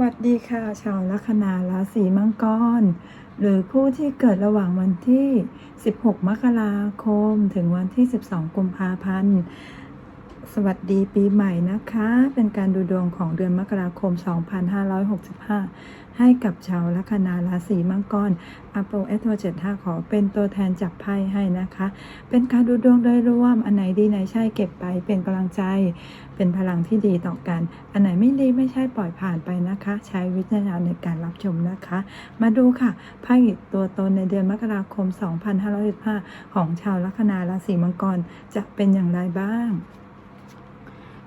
วัสดีค่ะ ชาวลัคนาราศีมังกร หรือผู้ที่เกิดระหว่างวันที่ 16 มกราคม ถึงวันที่ 12 กุมภาพันธ์ สวัสดีปีใหม่นะคะ เป็นการดูดวงของเดือนมกราคม 2565 ให้กับชาวลัคนาราศีมังกรอ p ป l เอ o เจ็ดห้าขอเป็นตัวแทนจับไพ่ให้นะคะ เป็นการดูดวงโดยรวม อันไหนดีไหนใช่เก็บไปเป็นกำลังใจ เป็นพลังที่ดีต่อกัน อันไหนไม่ดีไม่ใช่ปล่อยผ่านไปนะคะ ใช้วิจารณญาณในการรับชมนะคะ มาดูค่ะไพ่ตัวตนในเดือนมกราคม 2565ของชาวลัคนาราศีมังกรจะเป็นอย่างไรบ้าง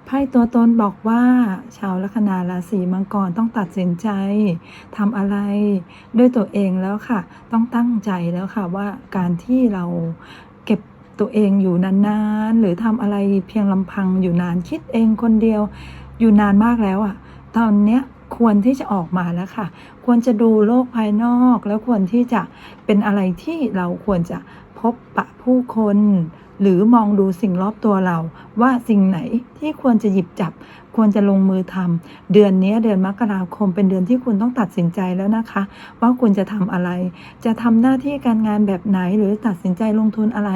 ไพ่ตัวตนบอกว่าชาวลัคนาราศีมังกรต้องตัดสินใจทำอะไรด้วยตัวเองแล้วค่ะ ต้องตั้งใจแล้วค่ะว่าการที่เรา ตัวเองอยู่นานๆ หรือทำอะไรเพียงลำพังอยู่นานคิดเองคนเดียวอยู่นานมากแล้วอะ่ะ ตอนเนี้ยควรที่จะออกมาแล้วค่ะ ควรจะดูโลกภายนอก แล้วควรที่จะเป็นอะไรที่เราควรจะ พบปะผู้คน หรือมองดูสิ่งรอบตัวเรา ว่าสิ่งไหนที่ควรจะหยิบจับ ควรจะลงมือทำเดือนนี้เดือนมกราคมเป็นเดือนที่คุณต้องตัดสินใจแล้วนะคะ ว่าคุณจะทำอะไร จะทำหน้าที่การงานแบบไหนหรือตัดสินใจลงทุนอะไร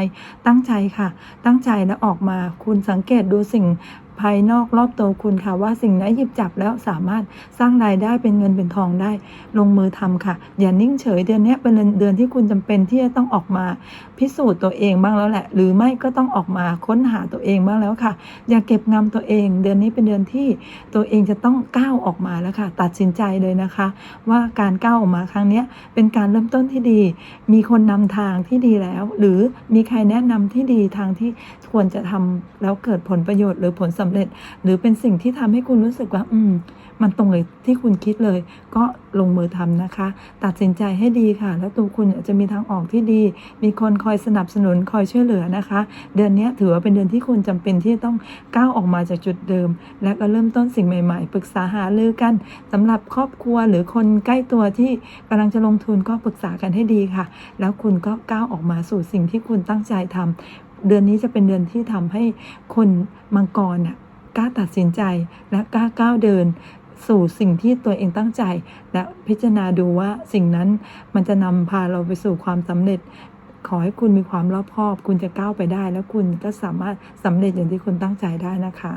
ตั้งใจค่ะ ตั้งใจแล้วออกมา คุณสังเกตดูสิ่ง ภายนอกรอบตัวคุณค่ะ ว่าสิ่งไหนหยิบจับแล้วสามารถสร้างรายได้เป็นเงินเป็นทองได้ ลงมือทำค่ะ อย่านิ่งเฉยเดือนนี้เป็นเดือนที่คุณจำเป็นที่จะต้องออกมา พิสูจน์ตัวเองบ้างแล้วแหละ หรือไม่ก็ต้องออกมาค้นหาตัวเองบ้างแล้วค่ะ อย่าเก็บงำตัวเอง เดือนนี้เป็นเดือนที่ตัวเองจะต้องก้าวออกมาแล้วค่ะ ตัดสินใจเลยนะคะ ว่าการก้าวออกมาครั้งนี้เป็นการเริ่มต้นที่ดี มีคนนำทางที่ดีแล้ว หรือมีใครแนะนำที่ดีทางที่ควรจะทำแล้วเกิดผลประโยชน์หรือผลสำเร็จ หรือเป็นสิ่งที่ทำให้คุณรู้สึกว่า อืม มันตรงเลยที่คุณคิดเลย ก็ลงมือทำนะคะ ตัดสินใจให้ดีค่ะ แล้วตัวคุณจะมีทางออกที่ดี มีคนคอยสนับสนุนคอยช่วยเหลือนะคะ เดือนนี้ถือว่าเป็นเดือนที่คุณจำเป็นที่ต้องก้าวออกมาจากจุดเดิม และก็เริ่มต้นสิ่งใหม่ ๆ ปรึกษาหารือกันสำหรับครอบครัวหรือคนใกล้ตัวที่กำลังจะลงทุนก็ปรึกษากันให้ดีค่ะ แล้วคุณก็ก้าวออกมาสู่สิ่งที่คุณตั้งใจทำเดือนนี้จะเป็นเดือนที่ทำให้คนมังกรน่ะ กล้าตัดสินใจและกล้าก้าวเดิน สู่สิ่งที่ตัวเองตั้งใจ และพิจารณาดูว่าสิ่งนั้นมันจะนำพาเราไปสู่ความสำเร็จ ขอให้คุณมีความรอบคอบ คุณจะก้าวไปได้ แล้วคุณก็สามารถสำเร็จอย่างที่คุณตั้งใจได้นะคะ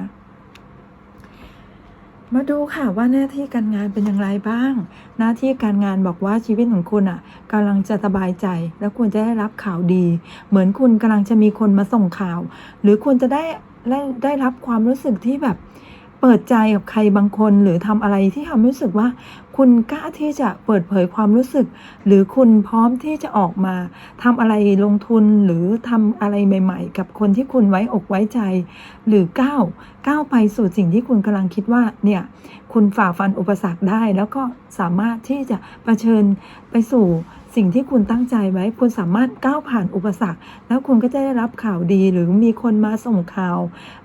มาดูค่ะว่าหน้าที่การงานเป็นอย่างไรบ้าง หน้าที่การงานบอกว่าชีวิตของคุณอะกำลังจะสบายใจ แล้วคุณจะได้รับข่าวดี เหมือนคุณกำลังจะมีคนมาส่งข่าว หรือคุณจะได้ ได้ได้รับความรู้สึกที่แบบเปิดใจกับใครบางคน หรือทำอะไรที่ทำให้รู้สึกว่า คุณกล้าที่จะเปิดเผยความรู้สึก หรือคุณพร้อมที่จะออกมาทำอะไรลงทุนหรือทำอะไรใหม่ ๆ กับคนที่คุณไว้อกไว้ใจ หรือก้าวก้าวไปสู่สิ่งที่คุณกำลังคิดว่าเนี่ยคุณฝ่าฟันอุปสรรคได้ แล้วก็สามารถที่จะะเผชิญไปสู่สิ่งที่คุณตั้งใจไว้ คุณสามารถก้าวผ่านอุปสรรค แล้วคุณก็จะได้รับข่าวดีหรือมีคนมาส่งข่าว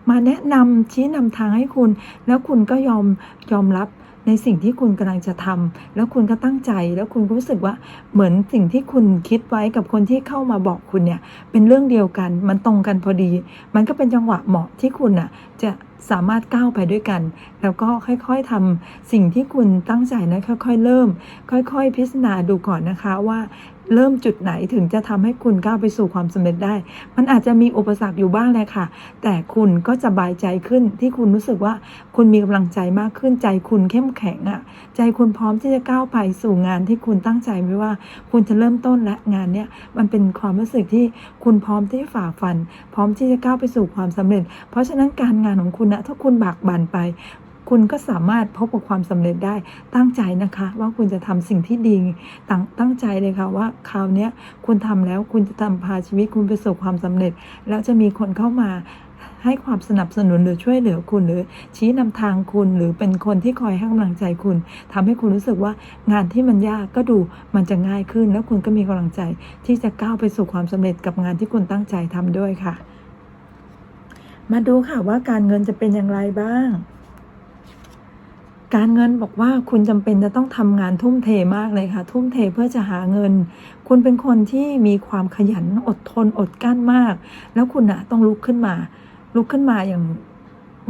มาแนะนำชี้นำทางให้คุณ แล้วคุณก็ยอมยอมรับ ในสิ่งที่คุณกำลังจะทำแล้วคุณก็ตั้งใจแล้วคุณก็รู้สึกว่าเหมือนสิ่งที่คุณคิดไว้กับคนที่เข้ามาบอกคุณเนี่ยเป็นเรื่องเดียวกันมันตรงกันพอดี มันก็เป็นจังหวะเหมาะที่คุณอะจะสามารถก้าวไปด้วยกัน แล้วก็ค่อยๆทำสิ่งที่คุณตั้งใจนะค่อย ๆ เริ่ม ค่อย ๆ พิจารณาดูก่อนนะคะว่า เริ่มจุดไหนถึงจะทำให้คุณก้าวไปสู่ความสำเร็จได้ มันอาจจะมีอุปสรรคอยู่บ้างแหละค่ะ แต่คุณก็จะบายใจขึ้นที่คุณรู้สึกว่าคุณมีกำลังใจมากขึ้นใจคุณเข้มแข็งอะ่ะ ใจคุณพร้อมที่จะก้าวไปสู่งานที่คุณตั้งใจไว้ว่า คุณจะเริ่มต้นและงานเนี้ยมันเป็นความรู้สึกที่คุณพร้อมที่จะฝ่าฟัน พร้อมที่จะก้าวไปสู่ความสำเร็จ เพราะฉะนั้นการงานของคุณนะถ้าคุณบากบั่นไป คุณก็สามารถพบกับความสำเร็จได้ตั้งใจนะคะ ว่าคุณจะทำสิ่งที่ดีตั้งตั้งใจเลยค่ะว่าคราวนี้คุณทำแล้วคุณจะทำพาชีวิตคุณไปสู่ความสำเร็จ แล้วจะมีคนเข้ามาให้ความสนับสนุนหรือช่วยเหลือคุณหรือชี้นำทางคุณหรือเป็นคนที่คอยให้กำลังใจคุณทำให้คุณรู้สึกว่างานที่มันยากก็ดูมันจะง่ายขึ้น แล้วคุณก็มีกำลังใจ ที่จะก้าวไปสู่ความสำเร็จกับงานที่คุณตั้งใจทำด้วยค่ะ มาดูค่ะว่าการเงินจะเป็นอย่างไรบ้าง การเงินบอกว่าคุณจำเป็นจะต้องทำงานทุ่มเทมากเลยค่ะ ทุ่มเทเพื่อจะหาเงิน คุณเป็นคนที่มีความขยันอดทนอดกลั้นมาก แล้วคุณอะต้องลุกขึ้นมา ลุกขึ้นมาอย่าง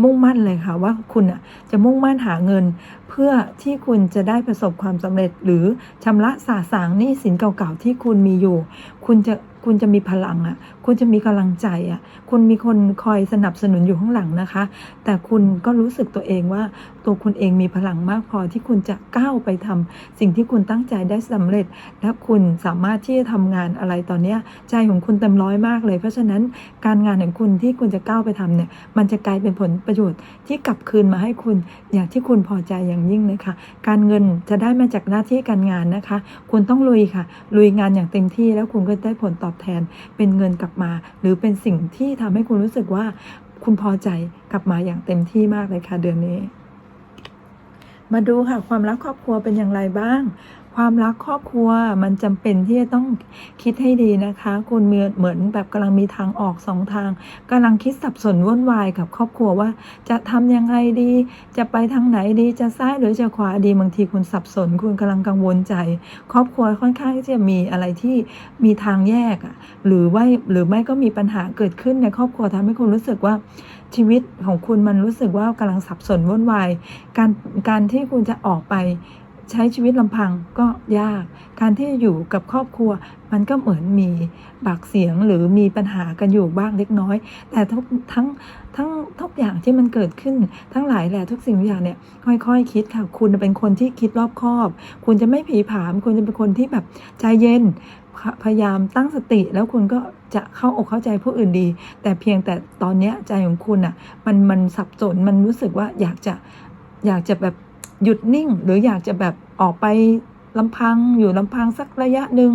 มุ่งมั่นเลยค่ะ ว่าคุณอะจะมุ่งมั่นหาเงิน เพื่อที่คุณจะได้ประสบความสำเร็จ หรือชำระสาสางหนี้สินเก่าๆที่คุณมีอยู่ คุณจะคุณจะมีพลังอะคุณจะมีกำลังใจอะ คุณมีคนคอยสนับสนุนอยู่ข้างหลังนะคะ แต่คุณก็รู้สึกตัวเองว่าตัวคุณเองมีพลังมากพอที่คุณจะก้าวไปทำสิ่งที่คุณตั้งใจได้สำเร็จ และคุณสามารถที่จะทำงานอะไรตอนเนี้ยใจของคุณเต็มร้อยมากเลย เพราะฉะนั้นการงานของคุณที่คุณจะก้าวไปทำเนี่ย มันจะกลายเป็นผลประโยชน์ที่กลับคืนมาให้คุณอย่างที่คุณพอใจอย่างยิ่งเลยค่ะ การเงินจะได้มาจากหน้าที่การงานนะคะ คุณต้องลุยค่ะ ลุยงานอย่างเต็มที่แล้วคุณก็ได้ผลตอบแทนเป็นเงินกลับมา หรือเป็นสิ่งที่ทำให้คุณรู้สึกว่าคุณพอใจกลับมาอย่างเต็มที่มากเลยค่ะเดือนนี้ มาดูค่ะความรักครอบครัวเป็นอย่างไรบ้าง ความรักครอบครัวมันจำเป็นที่จะต้องคิดให้ดีนะคะ คุณเหมือนเหมือนแบบกำลังมีทางออกสองทางกำลังคิดสับสนวุ่นวายกับครอบครัวว่า จะทำยังไงดี จะไปทางไหนดีจะซ้ายหรือจะขวาดีบางทีคุณสับสน คุณกำลังกังวลใจ ครอบครัวค่อนข้างที่จะมีอะไรที่มีทางแยกหรือว่าหรือไม่ก็มีปัญหาเกิดขึ้นในครอบครัวทำให้คุณรู้สึกว่าชีวิตของคุณมันรู้สึกว่ากำลังสับสนวุ่นวาย การการที่คุณจะออกไป ใช้ชีวิตลำพังก็ยาก การที่อยู่กับครอบครัว มันก็เหมือนมีปากเสียงหรือมีปัญหากันอยู่บ้างเล็กน้อย แต่ทั้งทั้งทุกอย่างที่มันเกิดขึ้น ทั้งหลายแหละทุกสิ่งทุกอย่างเนี่ยค่อยๆคคิดค่ะ คุณเป็นคนที่คิดรอบคอบ คุณจะไม่ผีผาม คุณจะเป็นคนที่แบบใจเย็นพยายามตั้งสติแล้วคุณก็จะเข้าอกเข้าใจผู้อื่นดี แต่เพียงแต่ตอนนี้ใจของคุณอะมันมันสับสนมันรู้สึกว่าอยากจะอยากจะแบบ หยุดนิ่งหรืออยากจะแบบออกไปลำพังอยู่ลำพังสักระยะหนึ่ง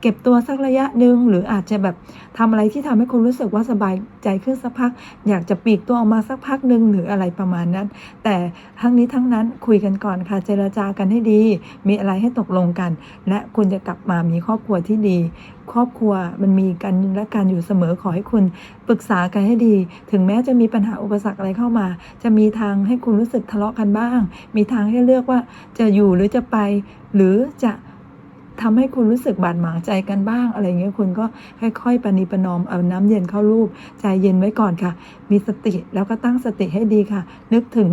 เก็บตัวสักระยะหนึ่งหรืออาจจะแบบทำอะไรที่ทำให้คุณรู้สึกว่าสบายใจขึ้นสักพัก อยากจะปลีกตัวออกมาสักพักหนึ่งหรืออะไรประมาณนั้น แต่ทั้งนี้ทั้งนั้นคุยกันก่อนค่ะเจรจากันให้ดี มีอะไรให้ตกลงกัน และคุณจะกลับมามีครอบครัวที่ดี ครอบครัวมันมีกันและกันอยู่เสมอขอให้คุณปรึกษากันให้ดี ถึงแม้จะมีปัญหาอุปสรรคอะไรเข้ามา จะมีทางให้คุณรู้สึกทะเลาะกันบ้าง มีทางให้เลือกว่าจะอยู่หรือจะไป หรือจะ ทำให้คุณรู้สึกบาดหมางใจกันบ้างอะไรเงี้ยคุณก็ค่อยๆปณีประนอมเอาน้ำเย็นเข้ารูป ใจเย็นไว้ก่อนค่ะ มีสติแล้วก็ตั้งสติให้ดีค่ะ นึกถึง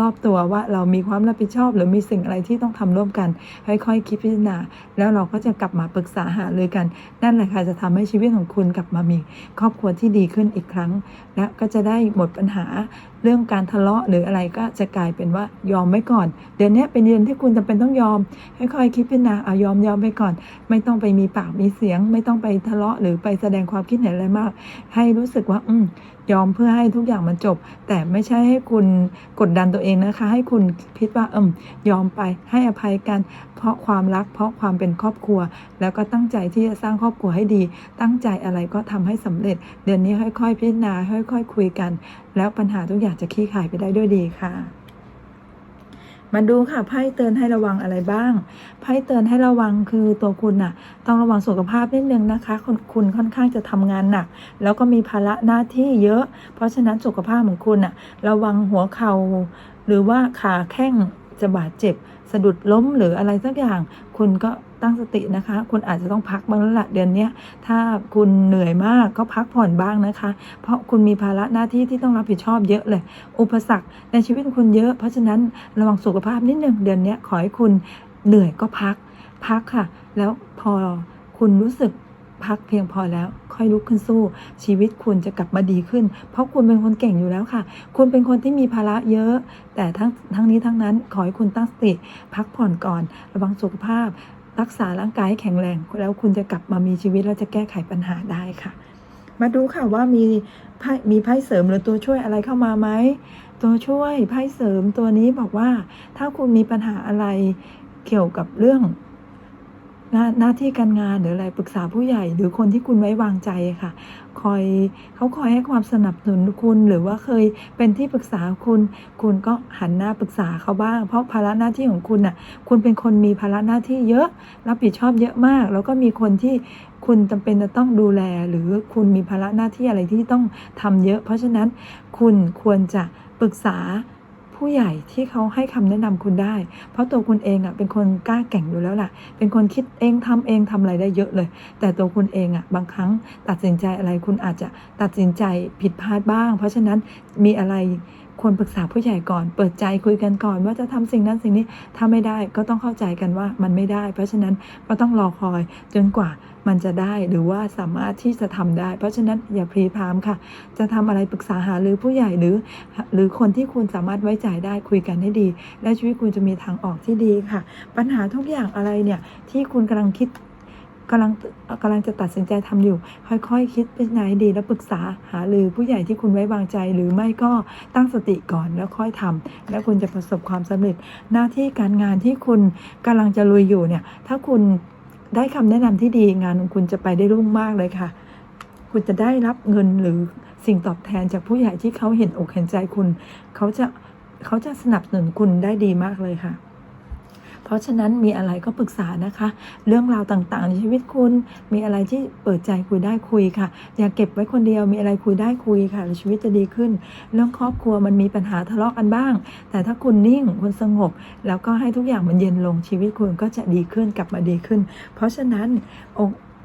รอบๆตัวว่าเรามีความรับผิดชอบ หรือมีสิ่งอะไรที่ต้องทำร่วมกัน ค่อยๆคิดพิจารณาแล้วเราก็จะกลับมาปรึกษาหารือกัน นั่นแหละค่ะจะทำให้ชีวิตของคุณกลับมามีครอบครัวที่ดีขึ้นอีกครั้ง และก็จะได้หมดปัญหาเรื่องการทะเลาะหรืออะไรก็จะกลายเป็นว่ายอมไว้ก่อน เดือนนี้เป็นเดือนที่คุณจำเป็นต้องยอมค่อยๆคิดพิจารณาเอายอมยอมไปก่อน ไม่ต้องไปมีปากมีเสียง ไม่ต้องไปทะเลาะหรือไปแสดงความคิดเห็นอะไรมาก ให้รู้สึกว่า อืม ยอมเพื่อให้ทุกอย่างมันจบ แต่ไม่ใช่ให้คุณกดดันตัวเองนะคะ ให้คุณคิดว่าเอิมยอมไปให้อภัยกัน เพราะความรัก เพราะความเป็นครอบครัว แล้วก็ตั้งใจที่จะสร้างครอบครัวให้ดี ตั้งใจอะไรก็ทำให้สำเร็จ เดือนนี้ค่อยๆพิจารณาค่อยๆคุยกัน แล้วปัญหาทุกอย่างจะคลี่คลายไปได้ด้วยดีค่ะ มาดูค่ะไพ่เตือนให้ระวังอะไรบ้างไพ่เตือนให้ระวังคือตัวคุณน่ะ ต้องระวังสุขภาพนิดนึงนะคะคคุณค่อนข้างจะทำงานหนัก แล้วก็มีภาระหน้าที่เยอะ เพราะฉะนั้นสุขภาพของคุณน่ะ ระวังหัวเข่าหรือว่าขาแข้ง จะบาดเจ็บ สะดุดล้มหรืออะไรสักอย่าง คุณก็ตั้งสตินะคะ คุณอาจจะต้องพักบ้างแล้วละเดือนนี้ถ้าคุณเหนื่อยมากก็พักผ่อนบ้างนะคะ เพราะคุณมีภาระหน้าที่ที่ต้องรับผิดชอบเยอะเลย อุปสรรคในชีวิตคุณเยอะ เพราะฉะนั้นระวังสุขภาพนิดนึงเดือนนี้ขอให้คุณเหนื่อยก็พักพักค่ะ แล้วพอคุณรู้สึก พักเพียงพอแล้ว ค่อยลุกขึ้นสู้ ชีวิตคุณจะกลับมาดีขึ้น เพราะคุณเป็นคนเก่งอยู่แล้วค่ะ คุณเป็นคนที่มีภาระเยอะ แต่ทั้งทั้งนี้ทั้งนั้นขอให้คุณตั้งสติ พักผ่อนก่อน ระวังสุขภาพ รักษาร่างกายให้แข็งแรง แล้วคุณจะกลับมามีชีวิต แล้วจะแก้ไขปัญหาได้ค่ะ มาดูค่ะว่ามีไพ่มีไพ่เสริมหรือตัวช่วยอะไรเข้ามาไหมตัวช่วยไพ่เสริมตัวนี้บอกว่า ถ้าคุณมีปัญหาอะไรเกี่ยวกับเรื่อง หน้าหน้าที่การงานหรืออะไรปรึกษาผู้ใหญ่ หรือคนที่คุณไว้วางใจค่ะ คอยเขาคอยให้ความสนับสนุนคุณหรือว่าเคยเป็นที่ปรึกษาคุณ คุณก็หันหน้าปรึกษาเขาบ้าง เพราะภาระหน้าที่ของคุณน่ะ คุณเป็นคนมีภาระหน้าที่เยอะ รับผิดชอบเยอะมาก แล้วก็มีคนที่คุณจำเป็นจะต้องดูแล หรือคุณมีภาระหน้าที่อะไรที่ต้องทำเยอะ เพราะฉะนั้นคุณควรจะปรึกษา ผู้ใหญ่ที่เขาให้คำแนะนำคุณได้ เพราะตัวคุณเองอะเป็นคนกล้าแก่งอยู่แล้วล่ะ เป็นคนคิดเองทำเองทำอะไรได้เยอะเลย แต่ตัวคุณเองอะบางครั้งตัดสินใจอะไรคุณอาจจะตัดสินใจผิดพลาดบ้าง เพราะฉะนั้นมีอะไร ควรปรึกษาผู้ใหญ่ก่อน เปิดใจคุยกันก่อนว่าจะทำสิ่งนั้นสิ่งนี้ถ้าไม่ได้ก็ต้องเข้าใจกันว่ามันไม่ได้ เพราะฉะนั้นก็ต้องรอคอยจนกว่ามันจะได้หรือว่าสามารถที่จะทำได้ เพราะฉะนั้นอย่าพลีพามค่ะ จะทำอะไรปรึกษาหาหรือผู้ใหญ่หรือ หรือคนที่คุณสามารถไว้ใจได้คุยกันให้ดี และชีวิตคุณจะมีทางออกที่ดีค่ะ ปัญหาทุกอย่างอะไรเนี่ยที่คุณกำลังคิด กำลังกำลังจะตัดสินใจทำอยู่ ค่อยๆคคิดเป็นดีแล้วปรึกษาหาหรือผู้ใหญ่ที่คุณไว้วางใจ หรือไม่ก็ตั้งสติก่อนแล้วค่อยทำแล้วคุณจะประสบความสำเร็จ หน้าที่การงานที่คุณกำลังจะลุยอยู่เนี่ย ถ้าคุณได้คำแนะนำที่ดีงานของคุณจะไปได้รุ่งมากเลยค่ะ คุณจะได้รับเงินหรือสิ่งตอบแทนจากผู้ใหญ่ที่เขาเห็นอกเห็นใจคุณ เขาจะเขาจะสนับสนุนคุณได้ดีมากเลยค่ะ เพราะฉะนั้นมีอะไรก็ปรึกษานะคะ เรื่องราวต่างๆ ในชีวิตคุณ มีอะไรที่เปิดใจคุยได้คุยค่ะ อย่าเก็บไว้คนเดียวมีอะไรคุยได้คุยค่ะชีวิตจะดีขึ้น เรื่องครอบครัวมันมีปัญหาทะเลาะกันบ้าง แต่ถ้าคุณนิ่งคุณสงบ แล้วก็ให้ทุกอย่างมันเย็นลงชีวิตคุณก็จะดีขึ้นกลับมาดีขึ้น เพราะฉะนั้นโอ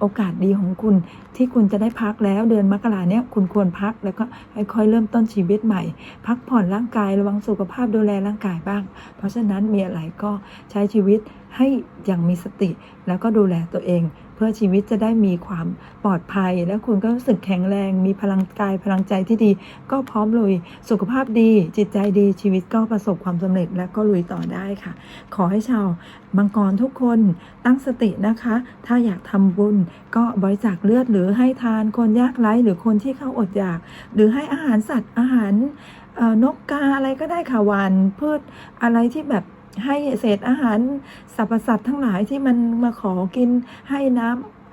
โอกาสดีของคุณที่คุณจะได้พักแล้วเดือนมกราเนี่ยคุณควรพักแล้วก็ค่อยๆเริ่มต้นชีวิตใหม่ พักผ่อนร่างกายระวังสุขภาพดูแลร่างกายบ้าง เพราะฉะนั้นมีอะไรก็ใช้ชีวิตให้อย่างมีสติ แล้วก็ดูแลตัวเอง พื่อชีวิตจะได้มีความปลอดภัย แล้วคุณก็รู้สึกแข็งแรง มีพลังกายพลังใจที่ดี ก็พร้อมลุยสุขภาพดี จิตใจดีชีวิตก็ประสบความสำเร็จและก็ลุยต่อได้ค่ะ ขอให้ชาวมังกรทุกคนตั้งสตินะคะ ถ้าอยากทำบุญก็บริจาคเลือดหรือให้ทานคนยากไร้หรือคนที่เขาอดอยาก หรือให้อาหารสัตว์อาหารนกกาอะไรก็ได้ค่ะวานพืชอะไรที่แบบ ให้เศษอาหารสรรพสัตว์ทั้งหลายที่มันมาขอกินให้น้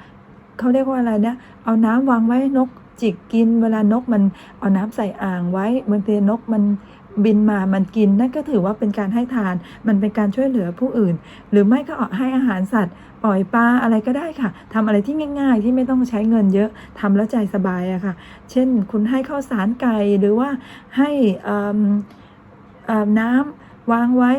ำเขาเรียกว่าอะไรนะเอาน้ำวางไว้นกจิกกิน เวลานกมันเอาน้ำใส่อ่างไว้บางทีนกมันบินมามันกินนั่นก็ถือว่าเป็นการให้ทาน มันเป็นการช่วยเหลือผู้อื่น หรือไม่ก็เอาให้อาหารสัตว์ ปล่อยปลาอะไรก็ได้ค่ะทำอะไรที่ง่าย ๆ ที่ไม่ต้องใช้เงินเยอะทำแล้วใจสบายอะค่ะ เช่น คุณให้ข้าวสารไก่หรือว่าให้น้ำวางไว้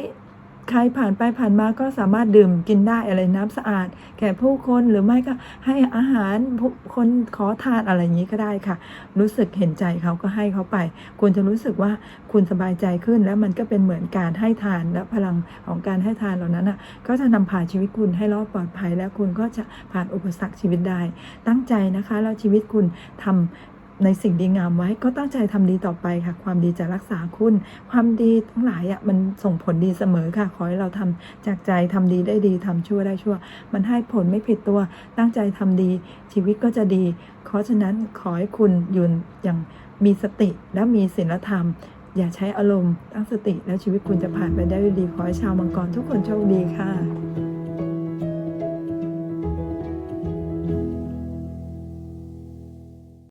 ใครผ่านไปผ่านมาก็สามารถดื่มกินได้อะไรน้ำสะอาด แก่ผู้คนหรือไม่ก็ให้อาหารผู้คนขอทานอะไรอย่างนี้ก็ได้ค่ะ รู้สึกเห็นใจเขาก็ให้เขาไป คุณจะรู้สึกว่าคุณสบายใจขึ้น แล้วมันก็เป็นเหมือนการให้ทานและพลังของการให้ทานเหล่านั้นอะก็จะนำพาชีวิตคุณให้รอดปลอดภัย และคุณก็จะผ่านอุปสรรคชีวิตได้ ตั้งใจนะคะแล้วชีวิตคุณทำ ในสิ่งดีงามไว้ก็ตั้งใจทำดีต่อไปค่ะ ความดีจะรักษาคุณ ความดีทั้งหลายอะมันส่งผลดีเสมอค่ะ ขอให้เราทำจากใจทำดีได้ดีทำชั่วได้ชั่ว มันให้ผลไม่ผิดตัว ตั้งใจทำดี ชีวิตก็จะดี เพราะฉะนั้นขอให้คุณยู่อย่างมีสติและมีศีลธรรมอย่าใช้อารมณ์ตั้งสติแล้วชีวิตคุณจะผ่านไปได้ดี ขอให้ชาวมังกรทุกคนโชคดีค่ะ